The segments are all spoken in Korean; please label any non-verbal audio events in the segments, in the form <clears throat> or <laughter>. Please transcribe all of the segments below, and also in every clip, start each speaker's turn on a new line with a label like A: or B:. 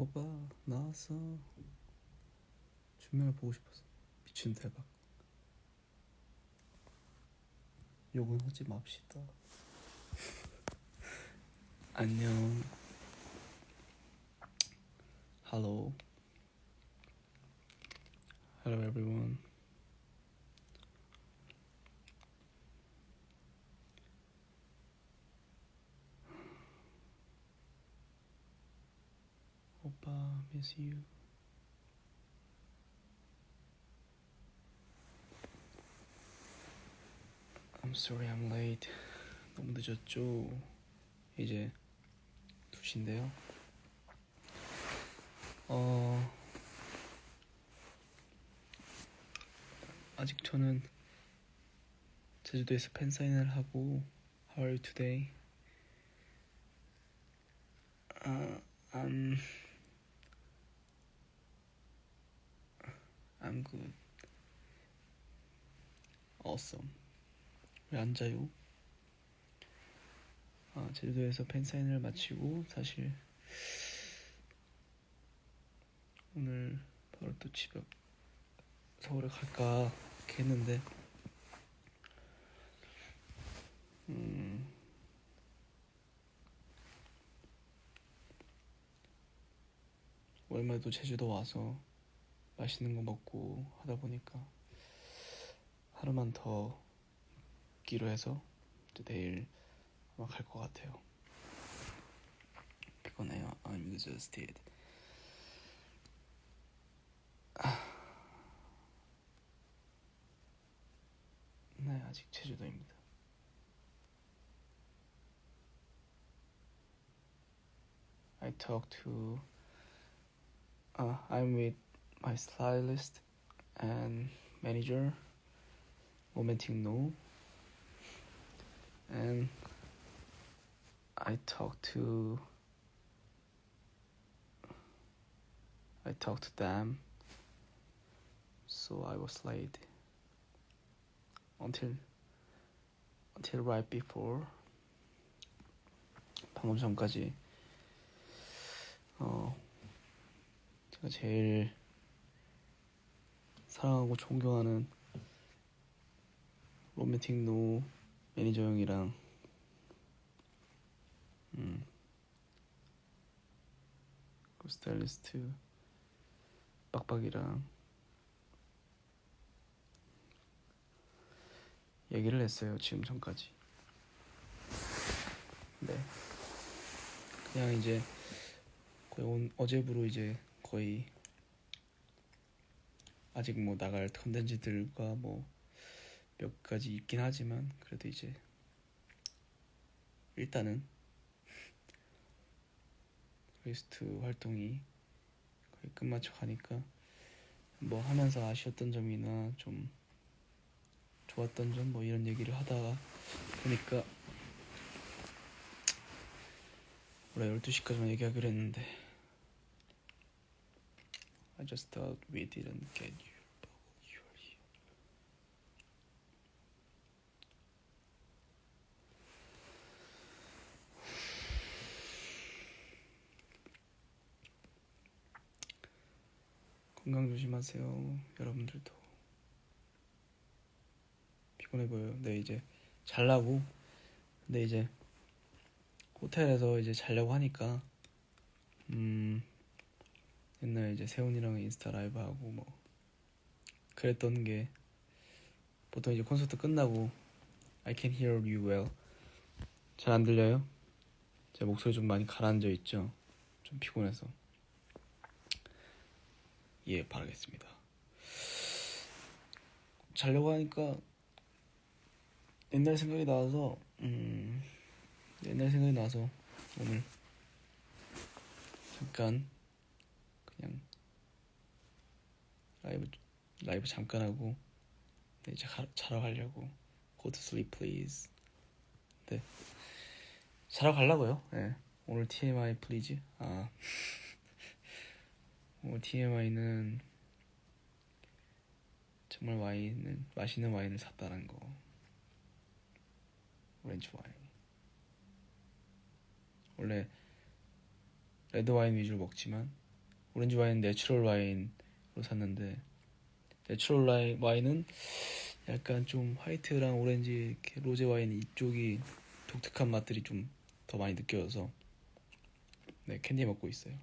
A: 오빠 나왔어 준명을 보고 싶었어 미친 대박 욕은 하지 맙시다. <laughs> 안녕. Hello. Hello everyone 오빠 miss you I'm sorry I'm late 너무 늦었죠 이제 2시인데요 어 아직 저는 제주도에서 팬사인을 하고 How are you today? 아, I'm I'm good. Awesome. 왜안 자요? 아, 제주도에서 팬사인을 마치고 사실 오늘 바로 또 집에 서울에 갈까 이렇게 했는데 음 오랜만에 또 제주도 와서 맛있는 거 먹고 하다 보니까 하루만 더 있기로 해서 이제 내일 아마 갈 것 같아요. 피곤해요. I'm exhausted. 아. 네, 아직 제주도입니다. I talked to. Uh, I'm my stylist and manager, Romantic No, and I talked to. I talked to them, so I was late until until right before 방금 전까지 어 제가 제일 사랑하고 존경하는 로맨틱 노 매니저 형이랑 음, 그 스타일리스트 빡빡이랑 얘기를 했어요 지금 전까지. 네. 그냥 이제 거의 온, 어제부로 이제 거의 아직 뭐 나갈 컨텐츠들과 뭐 몇 가지 있긴 하지만 그래도 이제 일단은 리스트 활동이 거의 끝마쳐 가니까 뭐 하면서 아쉬웠던 점이나 좀 좋았던 점 뭐 이런 얘기를 하다가 보니까 원래 12시까지만 얘기하기로 했는데 I just thought we didn't get you. but you're here 건강 조심하세요 여러분들도. 피곤해 보여요. 네 이제 잘라고. 근데 이제 호텔에서 이제 자려고 하니까 음 옛날 이제 세훈이랑 인스타 라이브 하고 뭐 그랬던 게 보통 이제 콘서트 끝나고 I can hear you well 잘 안 들려요? 제 목소리 좀 많이 가라앉아 있죠? 좀 피곤해서 예 바라겠습니다 자려고 하니까 옛날 생각이 나서 음 옛날 생각이 나서 오늘 잠깐 그냥 라이브 라이브 잠깐 하고 네, 이제 가, 자러 가려고. Go to sleep please. 네. 자러 가려고요? 네. 오늘 TMI please. 아. <laughs> 오늘 TMI는 정말 와인을 맛있는 와인을 샀다는 거. 오렌지 와인. 원래 레드 와인 위주로 먹지만 오렌지 와인 내추럴 와인으 로 샀는데 내추럴 와인- 와인은 약간 좀 화이트랑 오렌지 로제 와인 이쪽이 독특한 맛들이 좀 더 많이 느껴져서 네 캔디 먹고 있어요.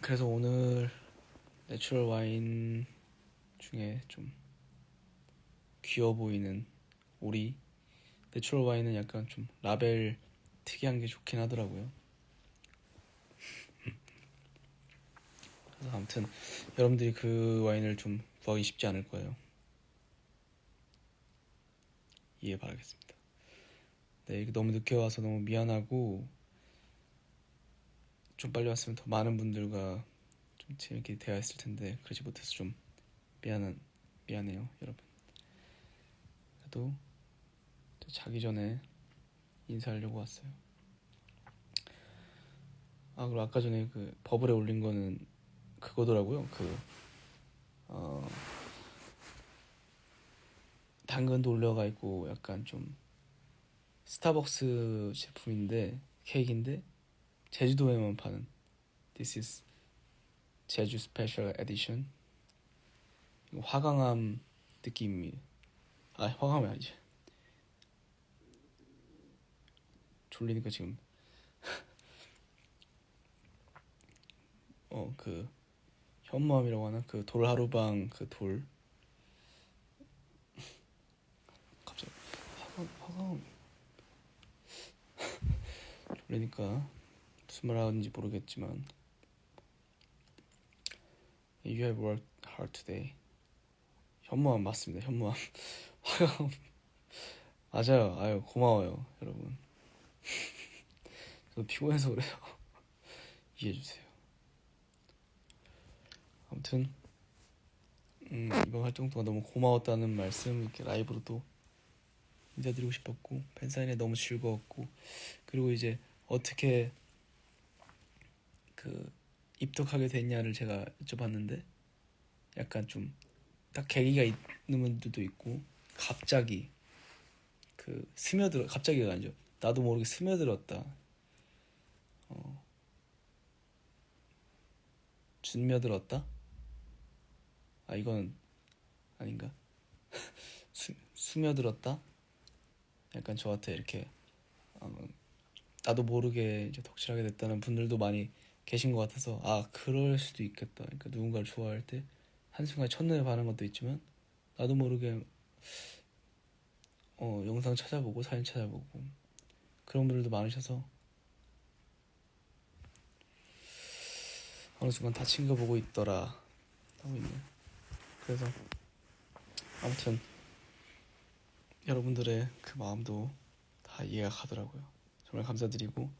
A: 그래서 오늘 내추럴 와인 중에 좀 귀여워 보이는 오리 내추럴 와인은 약간 좀 라벨 특이한 게 좋긴 하더라고요. 그래서 아무튼 여러분들이 그 와인을 좀 구하기 쉽지 않을 거예요. 이해 바라겠습니다. 네, 너무 늦게 와서 너무 미안하고 좀 빨리 왔으면 더 많은 분들과 좀 재밌게 대화했을 텐데 그러지 못해서 좀 미안한 미안해요, 여러분. 그래도 저 자기 전에 인사하려고 왔어요. 아 그리고 아까 전에 그 버블에 올린 거는 그거더라고요. 그 어, 당근도 올려가 있고 약간 좀 스타벅스 제품인데 케이크인데 제주도에만 파는 This is 제주 스페셜 에디션 화강암 느낌이 아 화강암이 아니지 졸리니까 지금. 어 그 현무암이라고 하나? 그 돌하루방 그 돌. 갑자기 화강 화강 졸리니까 무슨 말 하는지 모르겠지만. You have worked hard today. 현무암 맞습니다. 현무암 <laughs> 화강 맞아요. 아유 고마워요 여러분 <laughs> 저도 피곤해서 그래요. <laughs> 이해해주세요. 아무튼 음, 이번 활동 동안 너무 고마웠다는 말씀 이렇게 라이브로 또 인사드리고 싶었고 팬사인회 너무 즐거웠고 그리고 이제 어떻게 그 입덕하게 됐냐를 제가 여쭤봤는데 약간 좀 딱 계기가 있는 분들도 있고 갑자기 그 스며들어 갑자기가 아니죠 나도 모르게 스며들었다. 어. 준며들었다? 아 이건 아닌가? <laughs> 수, 스며들었다? 약간 저한테 이렇게. 어, 나도 모르게 이제 덕질하게 됐다는 분들도 많이 계신 것 같아서 아 그럴 수도 있겠다. 그러니까 누군가를 좋아할 때 한순간에 첫눈에 반한 것도 있지만 나도 모르게 어 영상 찾아보고 사진 찾아보고 그런 분들도 많으셔서. 어느 순간 다친 거 보고 있더라. 하고 있네. 그래서 아무튼 여러분들의 그 마음도 다 이해가 가더라고요. 정말 감사드리고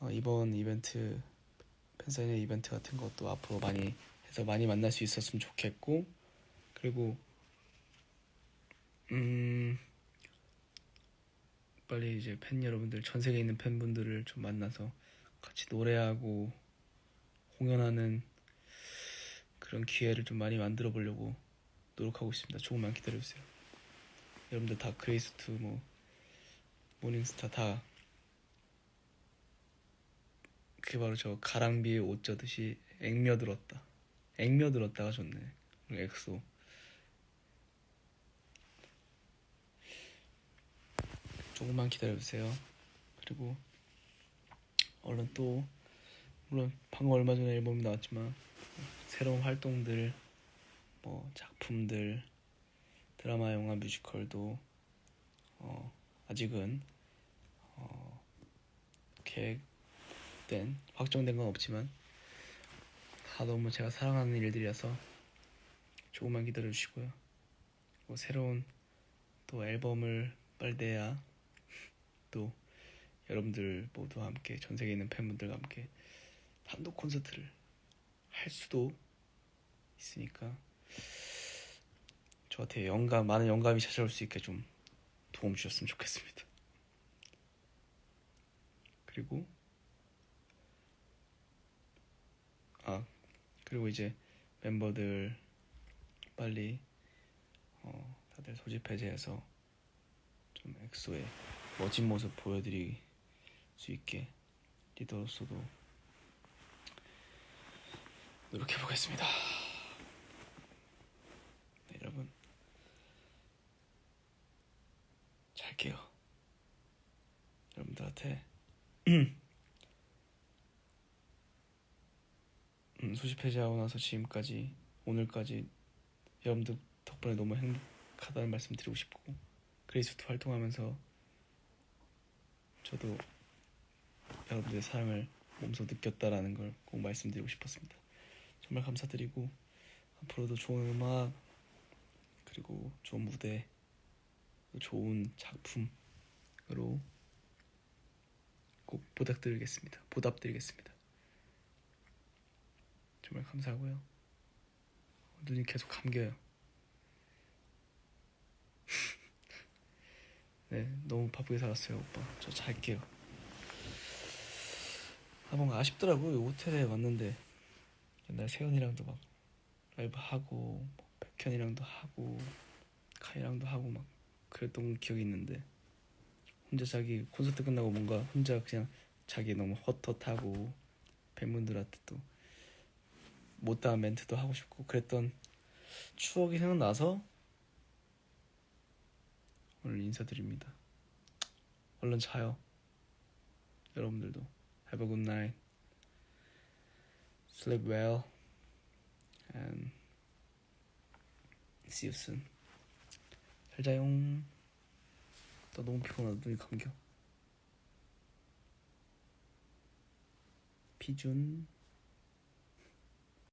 A: 어, 이번 이벤트 팬사인회 이벤트 같은 것도 앞으로 많이 해서 많이 만날 수 있었으면 좋겠고 그리고 음 빨리 이제 팬 여러분들 전 세계에 있는 팬분들을 좀 만나서 같이 노래하고 공연하는 그런 기회를 좀 많이 만들어 보려고 노력하고 있습니다. 조금만 기다려 주세요. 여러분들 다 그레이스투 뭐 모닝스타 다 그게 바로 저 가랑비에 옷 젖듯이 액며 들었다. 액며 들었다가 좋네. 엑소. 조금만 기다려 주세요. 그리고 얼른 또 물론 방금 얼마 전에 앨범이 나왔지만 새로운 활동들 뭐 작품들 드라마 영화 뮤지컬도 어, 아직은 어, 계획된 확정된 건 없지만 다 너무 제가 사랑하는 일들이라서 조금만 기다려 주시고요. 뭐 새로운 또 앨범을 빨리 내야 또 여러분들 모두 함께 전 세계에 있는 팬분들과 함께 단독 콘서트를 할 수도 있으니까 저한테 영감 많은 영감이 찾아올 수 있게 좀 도움 주셨으면 좋겠습니다. 그리고 아 그리고 이제 멤버들 빨리 어, 다들 소집 해제해서 좀좀 엑소의 멋진 모습 보여드릴 수 있게 리더로서도 노력해 보겠습니다. 네, 여러분 잘게요. 여러분들한테 <clears throat> 음, 수십 회제 하고 나서 지금까지 오늘까지 여러분들 덕분에 너무 행복하다는 말씀 드리고 싶고 그레이스도 활동하면서 저도 여러분들의 사랑을 몸소 느꼈다라는 걸 꼭 말씀드리고 싶었습니다. 정말 감사드리고 앞으로도 좋은 음악 그리고 좋은 무대 좋은 작품으로 꼭 보답드리겠습니다. 보답드리겠습니다. 정말 감사하고요. 눈이 계속 감겨요. <laughs> 네, 너무 바쁘게 살았어요, 오빠. 저 잘게요. 아, 뭔가 아쉽더라고요. 이 호텔에 왔는데 옛날 세연이랑도 막 라이브 하고 뭐 백현이랑도 하고 카이랑도 하고 막 그랬던 기억이 있는데 혼자 자기 콘서트 끝나고 뭔가 혼자 그냥 자기 너무 헛헛하고 팬분들한테 또 못다한 멘트도 하고 싶고 그랬던 추억이 생각나서 오늘 인사드립니다. 얼른 자요. 여러분들도 have a good night. Sleep well and see you soon. 잘 자요. 나 너무 피곤하다. 눈이 감겨. 피준.